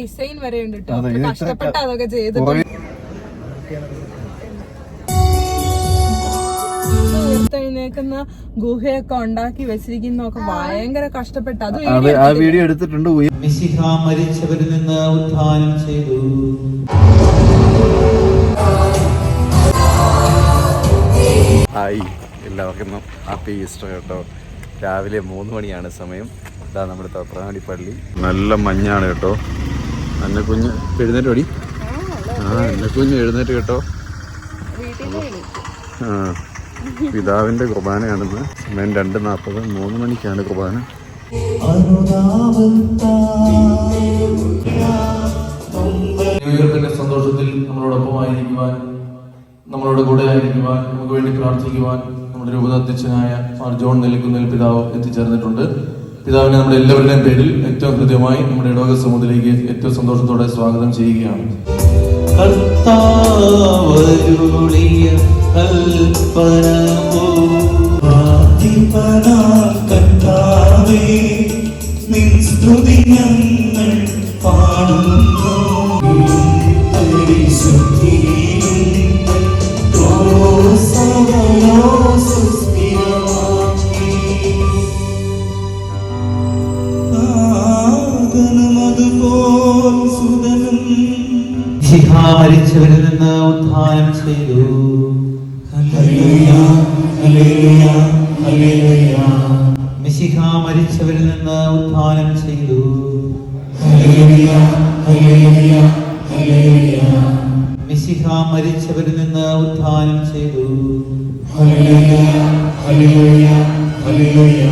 Design വരെ ഉണ്ട് കേട്ടോ കഷ്ടപ്പെട്ട് അതൊക്കെ ചെയ്ത് ഉയർത്തെഴുന്നേക്കുന്ന ഗുഹയൊക്കെ ഉണ്ടാക്കി വെച്ചിരിക്കുന്നൊക്കെ ഭയങ്കര കഷ്ടപ്പെട്ട. അത് ആ വീഡിയോ എടുത്തിട്ടുണ്ട്. മരിച്ചവരിൽ നിന്ന് ഉത്ഥാനം ചെയ്തു. ഹായ് എല്ലാവർക്കും ഹാപ്പി ഈസ്റ്റർ കേട്ടോ. രാവിലെ മൂന്ന് മണിയാണ് സമയം. ഇതാ നമ്മുടെ തോപ്രാങ്ങാടി പള്ളി. നല്ല മഞ്ഞാണ് കേട്ടോ. എന്നെ കുഞ്ഞ് എഴുന്നേറ്റ് ഓടി. ആ എന്നെ കുഞ്ഞ് എഴുന്നേറ്റ് കേട്ടോ. ആ പിതാവിന്റെ കുർബാനയാണെന്ന്. സമയം രണ്ട് നാൽപ്പത് മൂന്ന് മണിക്കാണ് കുർബാന. ദൈവത്തിന്റെ സന്തോഷത്തിൽ നമ്മളോടൊപ്പം ആയിരിക്കുവാൻ നമ്മളോട് കൂടെ ആയിരിക്കുവാൻ നമുക്ക് വേണ്ടി പ്രാർത്ഥിക്കുവാൻ നമ്മുടെ രൂപതാധ്യക്ഷനായ ആർ ജോൺ നെല്ലിക്കുന്നൽ പിതാവ് എത്തിച്ചേർന്നിട്ടുണ്ട്. പിതാവിനെ നമ്മുടെ എല്ലാവരുടെയും പേരിൽ ഏറ്റവും ഹൃദ്യമായി നമ്മുടെ ഇടവക സമൂഹത്തിലേക്ക് ഏറ്റവും സന്തോഷത്തോടെ സ്വാഗതം ചെയ്യുകയാണ്. കർത്താവരുളിയ കൽപ്പന കർത്താവേ നിൻ സ്തുതി ഞങ്ങൾ പാടുന്നു. മരിച്ചവരിൽ നിന്ന് ഉദ്ധാനം ചെയ്തു. മിശിഹ മരിച്ചവരിൽ നിന്ന് ഉദ്ധാനം ചെയ്തു. Hallelujah hallelujah hallelujah.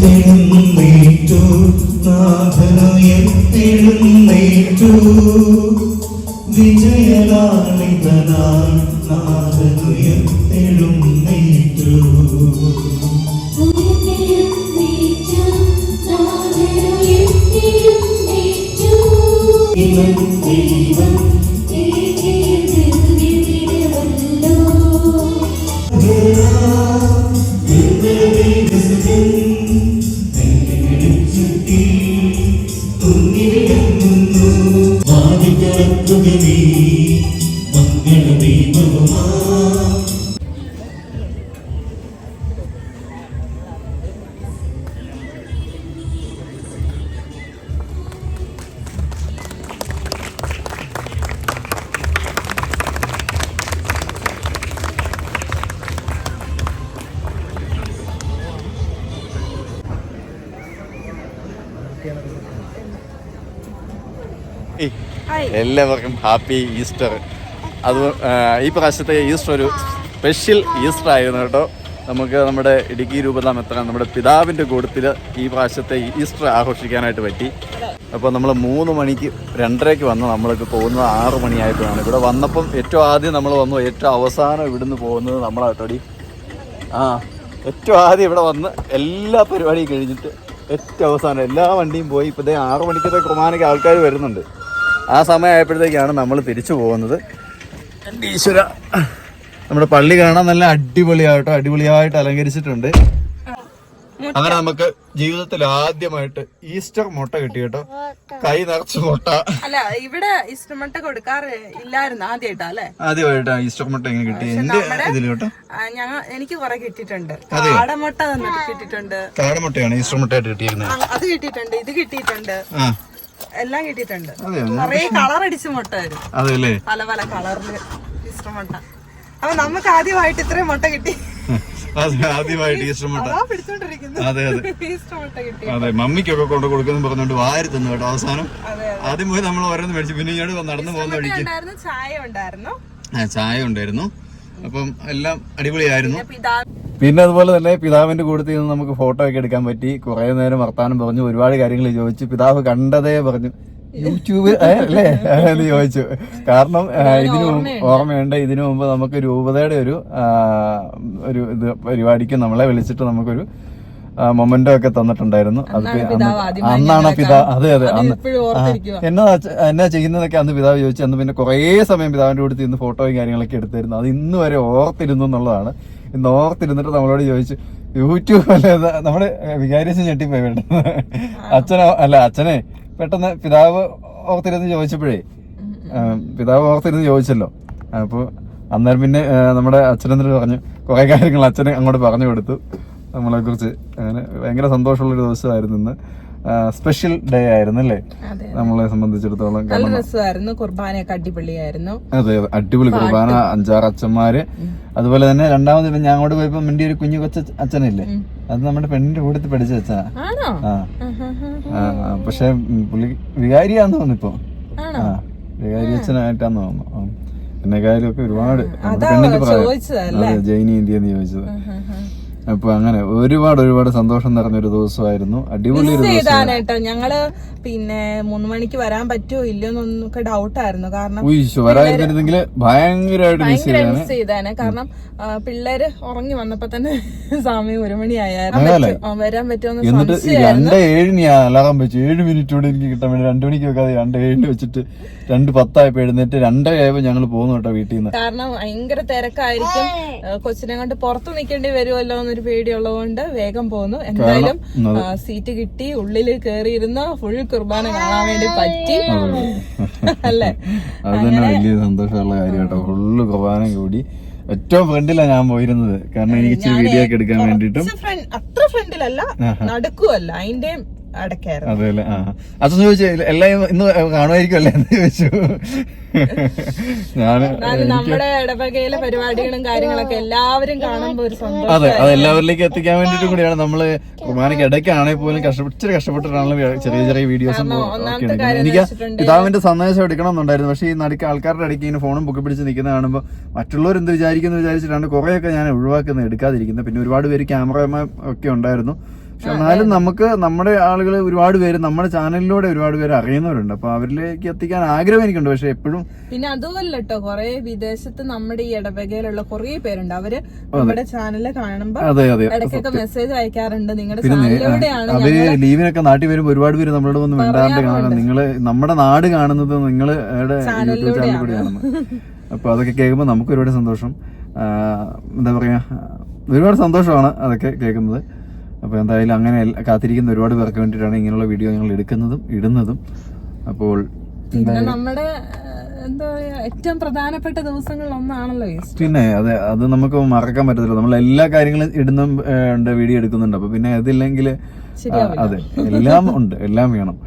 ഉയർത്തെഴുന്നേറ്റു നാഥനുയർത്തെഴുന്നേറ്റു വിജയലാളിതനായി നാഥനുയർത്തെഴുന്നേറ്റു ഇവൻ എല്ലാവർക്കും ഹാപ്പി ഈസ്റ്റർ. അത് ഈ പ്രാവശ്യത്തെ ഈസ്റ്റർ ഒരു സ്പെഷ്യൽ ഈസ്റ്റർ ആയിരുന്നു കേട്ടോ. നമുക്ക് നമ്മുടെ ഇടുക്കി രൂപത മെത്ര നമ്മുടെ പിതാവിന്റെ കൂട്ടത്തിൽ ഈ പ്രാവശ്യത്തെ ഈസ്റ്റർ ആഘോഷിക്കാനായിട്ട് പറ്റി. അപ്പോൾ നമ്മൾ മൂന്ന് മണിക്ക് രണ്ടരയ്ക്ക് വന്ന് നമ്മൾക്ക് പോകുന്നത് ആറ് മണിയായിട്ടാണ് ഇവിടെ വന്നപ്പം ഏറ്റവും ആദ്യം നമ്മൾ വന്നു. ഏറ്റവും അവസാനം ഇവിടുന്ന് പോകുന്നത് നമ്മളാട്ടോടി ആ ഏറ്റവും ആദ്യം ഇവിടെ വന്ന് എല്ലാ പരിപാടിയും കഴിഞ്ഞിട്ട് ഏറ്റവും അവസാനം എല്ലാ വണ്ടിയും പോയി. ഇപ്പോൾ ഇതേ ആറ് മണിക്കത്തെ കുർബാനയ്ക്ക് ആൾക്കാർ വരുന്നുണ്ട്. ആ സമയമായപ്പോഴത്തേക്കാണ് നമ്മൾ തിരിച്ചു പോകുന്നത്. ഈശ്വര നമ്മുടെ പള്ളി കാണാൻ നല്ല അടിപൊളിയായിട്ടോ അടിപൊളിയായിട്ട് അലങ്കരിച്ചിട്ടുണ്ട്. അങ്ങനെ നമുക്ക് ജീവിതത്തിൽ ആദ്യമായിട്ട് ഈസ്റ്റർ മുട്ട കിട്ടി കേട്ടോ. കൈ നിറച്ച് മുട്ട. അല്ല ഇവിടെ ഈസ്റ്റർ മുട്ട കൊടുക്കാറ് ഇല്ലായിരുന്നു ആദ്യമായിട്ടാ അല്ലെ? ആദ്യമായിട്ടാ ഈസ്റ്റർ മുട്ട എങ്ങനെ കിട്ടി എന്റെ ഇതിൽ കേട്ടോ. ഞങ്ങ എനിക്ക് കുറെ കിട്ടിയിട്ടുണ്ട്. കാടമുട്ട തന്നിട്ട് കിട്ടിയിട്ടുണ്ട്. കാടമുട്ടയാണ് ഈസ്റ്റർ മുട്ടയായിട്ട് കിട്ടിയിരുന്നത്. അത് കിട്ടിയിട്ടുണ്ട് ഇത് കിട്ടിയിട്ടുണ്ട്. ആ. എല്ലാം കിട്ടിയിട്ടുണ്ട്. അതെയോ കളർ അടിച്ച മുട്ട വരും അതെ പല പല കളറിൽ ഇഷ്ടമുട്ട അപ്പൊ നമുക്ക് ആദ്യമായിട്ട് ഇത്രയും മുട്ട കിട്ടി. അതെ ആദ്യമായിട്ട് ഈസ്റ്റർ മുട്ട. അതാ അതെ അതെ. മമ്മിക്കൊക്കെ കൊണ്ട് കൊടുക്കുന്നു പറഞ്ഞോണ്ട് വാരി തന്നു കേട്ടോ അവസാനം. ആദ്യം പോയി നമ്മൾ ഓരോന്ന് മേടിച്ചു പിന്നെ ഇങ്ങോട്ട് നടന്നു പോകുന്ന മുട്ട വഴിക്ക്. ചായ ഉണ്ടായിരുന്നു. ആ, ചായ ഉണ്ടായിരുന്നു. അപ്പം എല്ലാം അടിപൊളിയായിരുന്നു. പിന്നെ അതുപോലെ തന്നെ പിതാവിന്റെ കൂട്ടത്തിൽ നിന്ന് നമുക്ക് ഫോട്ടോ ഒക്കെ എടുക്കാൻ പറ്റി. കുറെ നേരം വർത്താനം പറഞ്ഞു. ഒരുപാട് കാര്യങ്ങൾ ചോദിച്ചു. പിതാവ് കണ്ടതേ പറഞ്ഞു. യൂട്യൂബ് അല്ലേ? എന്ന് ചോദിച്ചു. കാരണം ഇതിനു ഓർമ്മയുണ്ട്. ഇതിനു മുമ്പ് നമുക്ക് രൂപതയുടെ ഒരു ഒരു ഇത് പരിപാടിക്ക് നമ്മളെ വിളിച്ചിട്ട് നമുക്കൊരു മൊമെന്റോ ഒക്കെ തന്നിട്ടുണ്ടായിരുന്നു. അത് അന്നാണ് പിതാവ് അതെ അതെ. അന്ന് എന്നാ എന്നാ ചെയ്യുന്നതൊക്കെ അന്ന് പിതാവ് ചോദിച്ചു. അന്ന് പിന്നെ കുറേ സമയം പിതാവിന്റെ കൂടെ ഇന്ന് ഫോട്ടോയും കാര്യങ്ങളൊക്കെ എടുത്തിരുന്നു. അത് ഇന്ന് വരെ ഓർത്തിരുന്നു എന്നുള്ളതാണ്. ഇന്ന് ഓർത്തിരുന്നിട്ട് നമ്മളോട് ചോദിച്ചു യൂട്യൂബ് അല്ലേ? നമ്മൾ വികാരിച്ച് ഞെട്ടിപ്പോയി വേണ്ടത് അച്ഛനോ അല്ല അച്ഛനെ പെട്ടെന്ന് പിതാവ് ഓർത്തിരുന്ന് ചോദിച്ചപ്പോഴേ പിതാവ് ഓർത്തിരുന്ന് ചോദിച്ചല്ലോ. അപ്പോൾ അന്നേരം പിന്നെ നമ്മുടെ അച്ഛനെന്നിട്ട് പറഞ്ഞു കുറേ കാര്യങ്ങൾ അച്ഛന് അങ്ങോട്ട് പറഞ്ഞു കൊടുത്തു. നമ്മളെ കുറിച്ച് അങ്ങനെ ഭയങ്കര സന്തോഷമുള്ളൊരു ദിവസമായിരുന്നു ഇന്ന്. സ്പെഷ്യൽ ഡേ ആയിരുന്നു അല്ലേ നമ്മളെ സംബന്ധിച്ചിടത്തോളം നല്ല കാരണം രസമായിരുന്നു. കുർബാനയൊക്കെ അടിപൊളിയായിരുന്നു. അതെ അതെ. അടിപൊളി കുർബാന അഞ്ചാറ് അച്ഛന്മാര്. അതുപോലെ തന്നെ രണ്ടാമത് ഇപ്പൊ ഞാൻ അങ്ങോട്ട് പോയപ്പോ മിണ്ടി ഒരു കുഞ്ഞു കൊച്ച അച്ഛനില്ലേ? അത് നമ്മുടെ പെണ്ണിന്റെ കൂടെ പഠിച്ച അച്ഛനാ. പക്ഷെ പുള്ളി വികാരിയാന്ന് ആണോ? ആ വികാരി അച്ഛനായിട്ടാന്ന് തോന്നുന്നു. പിന്നെ കാര്യമൊക്കെ ഒരുപാട് പെണ്ണിന്റെ പ്രായം? ജൈനി ഇന്ത്യ എന്ന് ചോദിച്ചത്. അപ്പൊ അങ്ങനെ ഒരുപാട് ഒരുപാട് സന്തോഷം നിറഞ്ഞൊരു ദിവസമായിരുന്നു. അടിപൊളി കേട്ടോ ഞങ്ങൾ പിന്നെ മൂന്ന് മണിക്ക് വരാൻ പറ്റുമോ ഇല്ലയോ എന്നൊക്കെ ഡൗട്ട് ആയിരുന്നു. കാരണം വരാതിരുന്നെങ്കിൽ ഭയങ്കരമായിട്ട് മിസ് ഭയങ്കര ചെയ്താണ് കാരണം പിള്ളേര് ഉറങ്ങി വന്നപ്പോ തന്നെ സമയം ഒരു മണിയായിരുന്നു വരാൻ പറ്റുമോ രണ്ട് ഏഴിന് ഞാൻ അലാറം വെച്ചു. ഏഴ് മിനിറ്റ് കൂടെ എനിക്ക് കിട്ടാൻ വേണ്ടി രണ്ടു മണിക്ക് വെക്കാതെ രണ്ട് ഏഴിന് വെച്ചിട്ട് രണ്ട് പത്തായപ്പോ എഴുന്നേറ്റ് രണ്ടരയായപ്പോ ഞങ്ങൾ പോകുന്നു കേട്ടോ വീട്ടിൽ നിന്ന് കാരണം ഭയങ്കര തിരക്കായിരിക്കും. കൊച്ചിനെ കൊണ്ട് പുറത്ത് നിൽക്കേണ്ടി വരുമല്ലോ എന്നൊരു പേടിയുള്ളതുകൊണ്ട് വേഗം പോന്നു. എന്തായാലും സീറ്റ് കിട്ടി. ഉള്ളിൽ കയറിയിരുന്ന ഫുൾ കുർബാന കാണാൻ വേണ്ടി പറ്റി. അല്ലേ? അത് തന്നെ വലിയ സന്തോഷമുള്ള കാര്യം കേട്ടോ ഫുള്ള് കുർബാന കൂടി. ഏറ്റവും ഫ്രണ്ടിലാണ് ഞാൻ പോയിരുന്നത്. കാരണം എനിക്ക് വീഡിയോ ഒക്കെ എടുക്കാൻ വേണ്ടിട്ടും അത്ര ഫ്രണ്ടിലല്ല നടക്കുവല്ല. അതിന്റെയും അടക്കായിരുന്നു. അതെ അല്ലേ ആ. അച്ഛൻ ചോദിച്ചു എല്ലാം ഇന്ന് കാണുമായിരിക്കും അല്ലേ എന്ന് ചോദിച്ചു. ഞാൻ നമ്മുടെ ഇടവകയിലെ പരിപാടികളും കാര്യങ്ങളൊക്കെ എല്ലാവരും കാണുമ്പോ ഒരു സന്തോഷം അതെ അത് എല്ലാവരിലേക്ക് എത്തിക്കാൻ വേണ്ടിട്ട് കൂടിയാണ് നമ്മൾ കുർബാനയ്ക്ക് ഇടയ്ക്കാണെങ്കിൽ പോലും കഷ്ടപ്പെട്ട് ഇച്ചിരി കഷ്ടപ്പെട്ടിട്ടാണല്ലോ ചെറിയ ചെറിയ വീഡിയോസ് എനിക്ക് പിതാവിന്റെ സന്ദേശം എടുക്കണം എന്നുണ്ടായിരുന്നു. പക്ഷേ ഈ നടുക്ക് ആൾക്കാരുടെ ഇടയ്ക്ക് ഇങ്ങനെ ഫോണും പൊക്കി പിടിച്ച് നിൽക്കുന്ന കാണുമ്പോൾ മറ്റുള്ളവർ എന്ത് വിചാരിക്കുന്നു വിചാരിച്ചിട്ടാണ് കുറേയൊക്കെ ഞാൻ ഒഴിവാക്കുന്നത് എടുക്കാതിരിക്കുന്നത്. പിന്നെ ഒരുപാട് പേര് ക്യാമറമാൻ ഒക്കെ ഉണ്ടായിരുന്നു. പക്ഷെ എന്നാലും നമുക്ക് നമ്മുടെ ആളുകൾ ഒരുപാട് പേര് നമ്മുടെ ചാനലിലൂടെ ഒരുപാട് പേര് അറിയുന്നവരുണ്ട്. അപ്പൊ അവരിലേക്ക് എത്തിക്കാൻ ആഗ്രഹം എനിക്കുണ്ട്. പക്ഷെ എപ്പോഴും പിന്നെ അതുമല്ല കേട്ടോ കുറെ വിദേശത്ത് നമ്മുടെ ഈ ഇടവകയിലുള്ള കുറെ പേരുണ്ട്. അവർ നമ്മുടെ ചാനൽ കാണുമ്പോ ഇടയ്ക്കൊക്കെ മെസ്സേജ് അയക്കാറുണ്ട്. നിങ്ങളുടെ ചാനലിലൂടെയാണ് അവർ ലീവിനൊക്കെ നാട്ടിൽ വരുമ്പോൾ ഒരുപാട് പേര് നമ്മളോട് വന്ന് മിണ്ടാറുണ്ട് കാണാൻ നിങ്ങൾ നമ്മുടെ നാട് കാണുന്നത് നിങ്ങൾ യൂട്യൂബ് അപ്പൊ അതൊക്കെ കേൾക്കുമ്പോൾ നമുക്ക് ഒരുപാട് സന്തോഷം. എന്താ പറയാ ഒരുപാട് സന്തോഷമാണ് അതൊക്കെ കേൾക്കുന്നത്. അപ്പൊ എന്തായാലും അങ്ങനെ കാത്തിരിക്കുന്ന ഒരുപാട് പേർക്ക് വേണ്ടിയിട്ടാണ് ഇങ്ങനെയുള്ള വീഡിയോ ഞങ്ങൾ എടുക്കുന്നതും ഇടുന്നതും. അപ്പോൾ പിന്നെ നമ്മുടെ എന്താ ഏറ്റവും പ്രധാനപ്പെട്ട ദിവസങ്ങളിൽ ഒന്നാണല്ലോ പിന്നെ അതെ അത് നമുക്ക് മറക്കാൻ പറ്റത്തില്ല. നമ്മൾ എല്ലാ കാര്യങ്ങളും ഇടുന്നും വീഡിയോ എടുക്കുന്നുണ്ട്. അപ്പൊ പിന്നെ അതില്ലെങ്കിൽ അതെ എല്ലാം ഉണ്ട് എല്ലാം വേണം.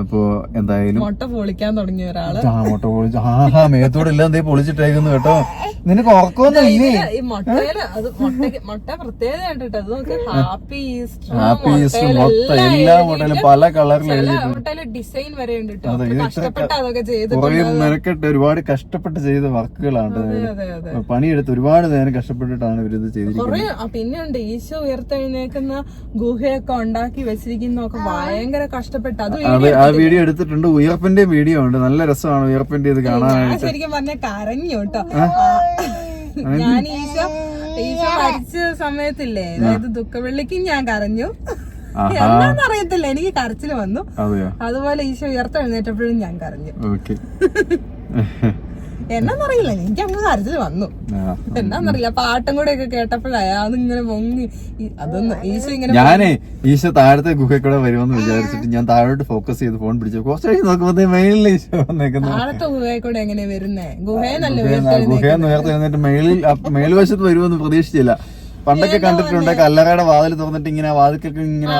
അപ്പോ എന്തായാലും മുട്ട പൊളിക്കാൻ തുടങ്ങിയ ഒരാൾ. ആ മുട്ട പൊളിച്ച്. ആഹാ മേത്തോടെ എല്ലാം എന്തേ പൊളിച്ചിട്ടേക്കുന്നു കേട്ടോ. നിനക്ക് ഇല്ലേ? മുട്ടയിൽ അത് മുട്ട മുട്ട പ്രത്യേകത അത് നമുക്ക് ഹാപ്പി ഈസ്റ്റർ ഹാപ്പി ഈസ്റ്റർ മൊത്തം എല്ലാ മുട്ടയിലും പല കളറിൽ എഴുതിയിട്ടുണ്ട്. മുട്ടയിൽ ഡിസൈൻ വരെ ഉണ്ട് കുറെ മെനക്കെട്ട് ഒരുപാട് കഷ്ടപ്പെട്ട് ചെയ്ത വർക്കുകളാണ് അതെ അതെ പണിയെടുത്ത് ഒരുപാട് നേരം കഷ്ടപ്പെട്ടിട്ടാണ് ഇവരിത് ചെയ്തിരിക്കുന്നത്. പിന്നെയുണ്ട് ഈശോ ഉയർത്തെഴുന്നേക്കുന്ന ഗുഹയൊക്കെ ഉണ്ടാക്കി വെച്ചിരിക്കുന്നൊക്കെ ഭയങ്കര കഷ്ടപ്പെട്ട്. അതെ ആ വീഡിയോ എടുത്തിട്ടുണ്ട്. ഉയർപ്പിന്റെ വീഡിയോ ഉണ്ട്. നല്ല രസമാണ് ഉയർപ്പിന്റെ ഇത് കാണാൻ കാണാനായിട്ട്. ശരിക്കും പറഞ്ഞ കരഞ്ഞു കേട്ടോ. ഞാൻ ഈശോ ഈശോ മരിച്ച സമയത്തില്ലേ അതായത് ദുഃഖവെള്ളിക്കും ഞാൻ കരഞ്ഞു. ആഹാ. എന്നാന്നറിയത്തില്ല എനിക്ക് കരച്ചിൽ വന്നു. അതുപോലെ ഈശോ ഉയർത്തെഴുന്നേറ്റപ്പോഴും ഞാൻ കരഞ്ഞു. ഓക്കെ. എന്നാന്നറിയില്ല എനിക്ക് അങ്ങ് കരച്ചിൽ വന്നു എന്നാന്നറിയില്ല പാട്ടും കൂടെ ഒക്കെ കേട്ടപ്പോഴായ അതിങ്ങനെ പൊങ്ങി. അതൊന്ന് ഈശോ ഇങ്ങനെ ഞാനേ ഈശോ താഴത്തെ ഗുഹക്കൂടെ വരുമെന്ന് വിചാരിച്ചിട്ട് ഞാൻ താഴോട്ട് ഫോക്കസ് ചെയ്ത് ഫോൺ പിടിച്ചു. കുറച്ച് കഴിഞ്ഞ് നോക്കുമ്പോ മെയിലിൽ ഈശോ വന്നേക്കുന്നു. താഴത്തെ ഗുഹയിൽ കൂടെ എങ്ങനെ വരുന്നേ? ഗുഹയെന്നല്ല ഗുഹയെ നേരത്തെ എന്നിട്ട് മേളിൽ അപ്പ- മേൽവശത്ത് വരുമെന്ന് പ്രതീക്ഷിച്ചില്ല. പണ്ടൊക്കെ കണ്ടിട്ടുണ്ട് കല്ലറയുടെ വാതിൽ തുറന്നിട്ട് ഇങ്ങനെ വാതിൽക്കൊക്കെ ഇങ്ങനെ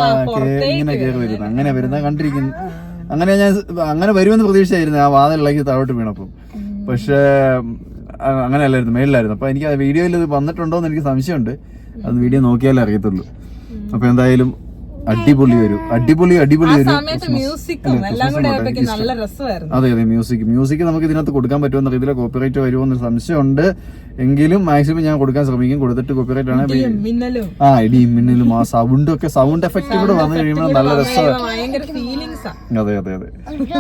ഇങ്ങനെ കയറി വരുന്നത്. അങ്ങനെ വരുന്ന കണ്ടിരിക്കുന്നു. അങ്ങനെ ഞാൻ അങ്ങനെ വരുമെന്ന് പ്രതീക്ഷിച്ചായിരുന്നു ആ വാതിലിളക്കി താഴോട്ട് വീണപ്പം. പക്ഷേ അങ്ങനെ അങ്ങനെയല്ലായിരുന്നു മേളിലായിരുന്നു അപ്പൊ എനിക്ക് ആ വീഡിയോയിൽ ഇത് വന്നിട്ടുണ്ടോ എന്ന് എനിക്ക് സംശയമുണ്ട്. അത് വീഡിയോ നോക്കിയാലേ അറിയത്തുള്ളൂ. അപ്പൊ എന്തായാലും അടിപൊളി ഒരു അടിപൊളി അടിപൊളി ഒരു അതെ അതെ മ്യൂസിക് മ്യൂസിക് നമുക്ക് ഇതിനകത്ത് കൊടുക്കാൻ പറ്റുമെന്ന് അറിയത്തില്ല കോപ്പിറൈറ്റ് വരുമോ എന്നൊരു സംശയമുണ്ട്. എങ്കിലും മാക്സിമം ഞാൻ കൊടുക്കാൻ ശ്രമിക്കും. കൊടുത്തിട്ട് കോപ്പിറൈറ്റ് ആണ്. ആ ഇടിയും മിന്നലും ആ സൗണ്ടും ഒക്കെ സൗണ്ട് എഫക്റ്റ് കൂടെ വന്നു കഴിയുമ്പോൾ നല്ല രസമാണ് അതെ അതെ അതെ.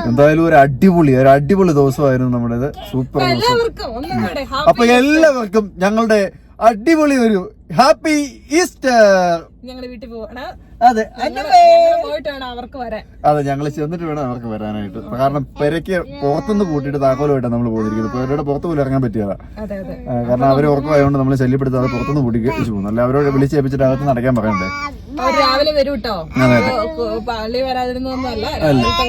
എന്തായാലും ഒരു അടിപൊളി ഒരു അടിപൊളി ദിവസമായിരുന്നു നമ്മുടേത്. സൂപ്പർ ദിവസം. അപ്പൊ എല്ലാവർക്കും ഞങ്ങളുടെ അടിപൊളി ഒരു ഹാപ്പി ഈസ്റ്റർ ഞങ്ങളുടെ വീട്ടിൽ പോവാണ്. അതെ പോയിട്ട് വേണം അവർക്ക് വരാൻ. അതെ ഞങ്ങൾ ചെന്നിട്ട് വേണം അവർക്ക് വരാനായിട്ട്. കാരണം പെരയ്ക്ക് പുറത്തുനിന്ന് കൂട്ടിയിട്ട് താക്കോലുമായിട്ടാണ് നമ്മൾ പോയിരിക്കുന്നത്. പേരുടെ പുറത്ത് പോലും ഇറങ്ങാൻ പറ്റിയതാ കാരണം അവർ ഉറക്കമായതുകൊണ്ട് നമ്മൾ ശല്യപ്പെടുത്താതെ പുറത്തുനിന്ന് പൂട്ടി വെച്ച് പോകുന്നു. അല്ല അവരോട് വിളിച്ച് ഏൽപ്പിച്ചിട്ട് അകത്ത് നടക്കാൻ പറയണ്ടേ? രാവിലെ വരും കേട്ടോ പള്ളി വരാതിരുന്നൊന്നുമല്ല. രാവിലത്തെ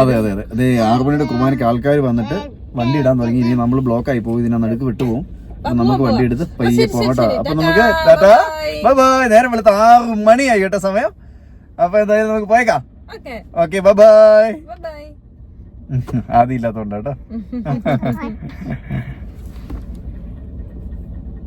അതെ അതെ അതെ. അതെ ആറുമണിയുടെ കുർബാനയ്ക്ക് ആൾക്കാർ വന്നിട്ട് വണ്ടി ഇടാൻ തുടങ്ങി. ഇനി നമ്മൾ ബ്ലോക്ക് ആയി പോയി. ഇതിനെ നടുക്ക് വിട്ടുപോകും. നമുക്ക് വണ്ടി എടുത്ത് പയ്യെ പോകട്ടോ. അപ്പൊ നമുക്ക് ബൈ. ബൈ നേരം വെളുത്ത ആറ് മണിയായി കേട്ടോ സമയം. അപ്പൊ എന്തായാലും നമുക്ക് പോയേക്കാം. ഓക്കെ. Bye bye. ആദ്യം ഇല്ലാത്തോണ്ടാട്ടോ